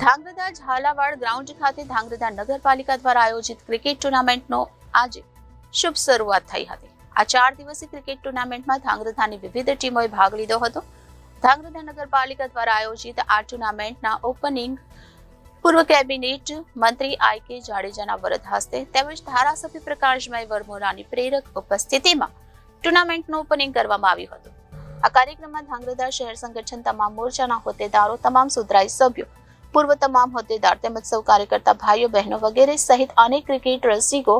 Dhrangadhra Jhalawad ground ખાતે ધાંગધ્રા નગરપાલિકા દ્વારા આયોજિત ક્રિકેટ ટુર્નામેન્ટનો આજે શુભ શરૂઆત થઈ હતી. આ ચાર દિવસીય ક્રિકેટ ટુર્નામેન્ટમાં ધાંગધ્રાની વિવિધ ટીમોએ ભાગ લીધો હતો. ધાંગધ્રા નગરપાલિકા દ્વારા આયોજિત આ ટુર્નામેન્ટના ઓપનિંગ પૂર્વ કેબિનેટ મંત્રી આઈ કે જાડેજાના વરદ હસ્તે તેમજ ધારાસભ્ય પ્રકાશભાઈ વરમોરાની પ્રેરક ઉપસ્થિતિમાં ટુર્નામેન્ટનું ઓપનિંગ કરવામાં આવ્યું હતું. આ કાર્યક્રમમાં ધાંગધ્રા શહેર સંગઠન તમામ મોરચાના હોદ્દેદારો, તમામ સુધરાઈ સભ્યો પૂર્વ તમામ હોદ્દેદાર તેમજ સૌ કાર્યકર્તા ભાઈઓ, બહેનો વગેરે સહિત અનેક ક્રિકેટ રસિકો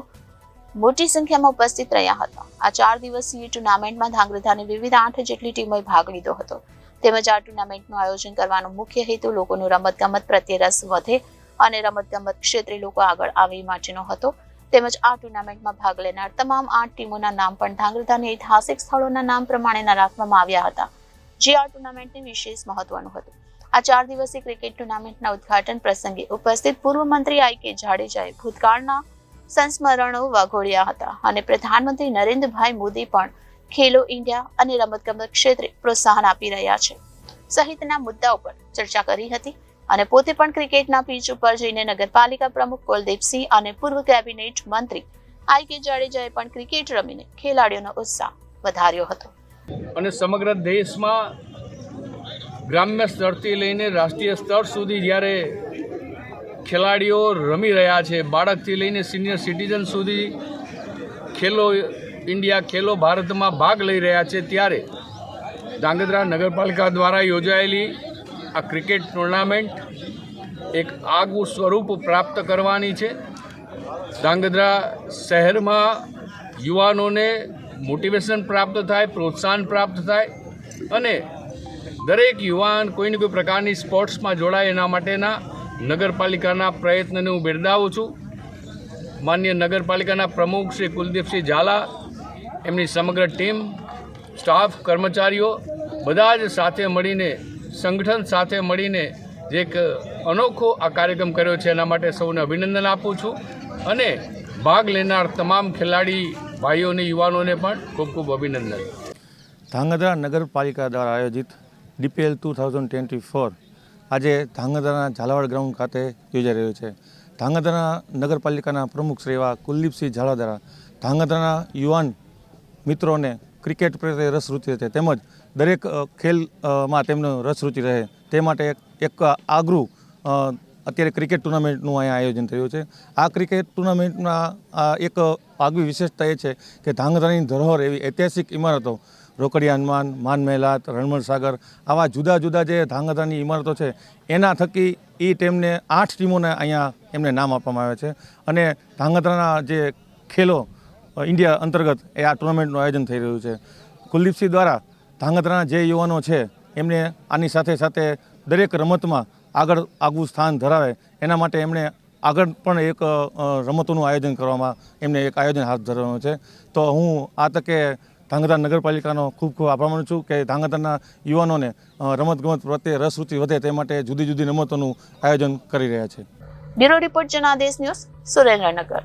મોટી સંખ્યામાં ઉપસ્થિત રહ્યા હતા. આ ચાર દિવસીય ટુર્નામેન્ટમાં ધાંગધ્રાની વિવિધ આઠ જેટલી ટીમોએ ભાગ લીધો હતો. તેમજ આ ટુર્નામેન્ટનું આયોજન કરવાનો મુખ્ય હેતુ લોકોનું રમતગમત પ્રત્યે રસ વધે અને રમતગમત ક્ષેત્રે લોકો આગળ આવે માટેનો હતો. તેમજ આ ટુર્નામેન્ટમાં ભાગ લેનાર તમામ આઠ ટીમોના નામ પણ ધાંગધ્રાની ઐતિહાસિક સ્થળોના નામ પ્રમાણેના રાખવામાં આવ્યા હતા, જે આ ટુર્નામેન્ટની વિશેષ મહત્વનું હતું. આ ચાર દિવસીય ક્રિકેટ ટુર્નામેન્ટના ઉદઘાટન પ્રસંગે ઉપસ્થિત પૂર્વ મંત્રી આઈ કે જાડેજાએ ભૂતકાળના સંસ્મરણો વાઘોડ્યા હતા અને પ્રધાનમંત્રી નરેન્દ્રભાઈ મોદી પણ ખેલો ઇન્ડિયા અને રમતગમત ક્ષેત્રે પ્રોત્સાહન આપી રહ્યા છે. સહિતના મુદ્દાઓ પર ચર્ચા કરી હતી અને પોતે પણ ક્રિકેટના પીચ ઉપર જઈને નગરપાલિકા પ્રમુખ કુલદીપસિંહ અને પૂર્વ કેબિનેટ મંત્રી આઈ કે જાડેજાએ પણ ક્રિકેટ રમીને ખેલાડીઓનો ઉત્સાહ વધાર્યો હતો. અને સમગ્ર દેશમાં ગ્રામ્ય સ્તરથી લઈને રાષ્ટ્રીય સ્તર સુધી જ્યારે ખેલાડીઓ રમી રહ્યા છે, બાળકથી લઈને સિનિયર સિટીઝન સુધી ખેલો ઇન્ડિયા, ખેલો ભારતમાં ભાગ લઈ રહ્યા છે, ત્યારે ધાંગધ્રા નગરપાલિકા દ્વારા યોજાયેલી આ ક્રિકેટ ટુર્નામેન્ટ એક આગવું સ્વરૂપ પ્રાપ્ત કરવાની છે. ધાંગધ્રા શહેરમાં યુવાનોને મોટિવેશન પ્રાપ્ત થાય, પ્રોત્સાહન પ્રાપ્ત થાય અને દરેક યુવાન કોઈને કોઈ પ્રકારની સ્પોર્ટ્સમાં જોડાય એના માટેના નગરપાલિકાના પ્રયત્નને હું બિરદાવું છું. માન્ય નગરપાલિકાના પ્રમુખ શ્રી કુલદીપસિંહ ઝાલા, એમની સમગ્ર ટીમ, સ્ટાફ, કર્મચારીઓ બધા જ સાથે મળીને, સંગઠન સાથે મળીને જે એક અનોખો આ કાર્યક્રમ કર્યો છે એના માટે સૌને અભિનંદન આપું છું અને ભાગ લેનાર તમામ ખેલાડી ભાઈઓને યુવાનોને પણ ખૂબ ખૂબ અભિનંદન. ધાંગધ્રા નગરપાલિકા દ્વારા આયોજિત DPL two thousand twenty four આજે ધાંગધ્રાના ઝાલાવાડ ગ્રાઉન્ડ ખાતે યોજાઈ રહ્યો છે. ધાંગધ્રા નગરપાલિકાના પ્રમુખ શ્રી એવા કુલદીપસિંહ ઝાલા દ્વારા ધાંગધ્રાના યુવાન મિત્રોને ક્રિકેટ પ્રત્યે રસ રૂચિ છે. તેમજ દરેક ખેલમાં તેમનો રસ રૂચિ રહે. તે માટે એક એક આગરું અત્યારે ક્રિકેટ ટુર્નામેન્ટનું અહીંયા આયોજન થયું છે. આ ક્રિકેટ ટુર્નામેન્ટના એક આગવી વિશેષતા એ છે કે ધાંગધ્રાની ધરોહર એવી ઐતિહાસિક ઇમારતો રોકડિયા હનુમાન, માન મહેલાત, રણમણ સાગર, આવા જુદા જુદા જે ધાંગધ્રાની ઇમારતો છે, એના થકી એ ટીમને આઠ ટીમોને અહીંયા એમને નામ આપવામાં આવે છે. અને ધાંગધ્રાના જે ખેલો ઇન્ડિયા અંતર્ગત એ આ ટુર્નામેન્ટનું આયોજન થઈ રહ્યું છે. કુલદીપસિંહ દ્વારા ધાંગધ્રાના જે યુવાનો છે, એમને આની સાથે સાથે દરેક રમતમાં આગળ આગવું સ્થાન ધરાવે, એના માટે એમણે આગળ પણ એક રમતોનું આયોજન કરવામાં એમને એક આયોજન હાથ ધરવાનું છે. તો હું આ તકે ધાંગધ્રા નગરપાલિકાનો ખૂબ ખૂબ આભાર માનું છું કે ધાંગધ્રાના યુવાનોને રમતગમત પ્રત્યે રસ રૂચિ વધે તે માટે જુદી જુદી રમતોનું આયોજન કરી રહ્યા છે. Bureau report Janadesh news Surendranagar.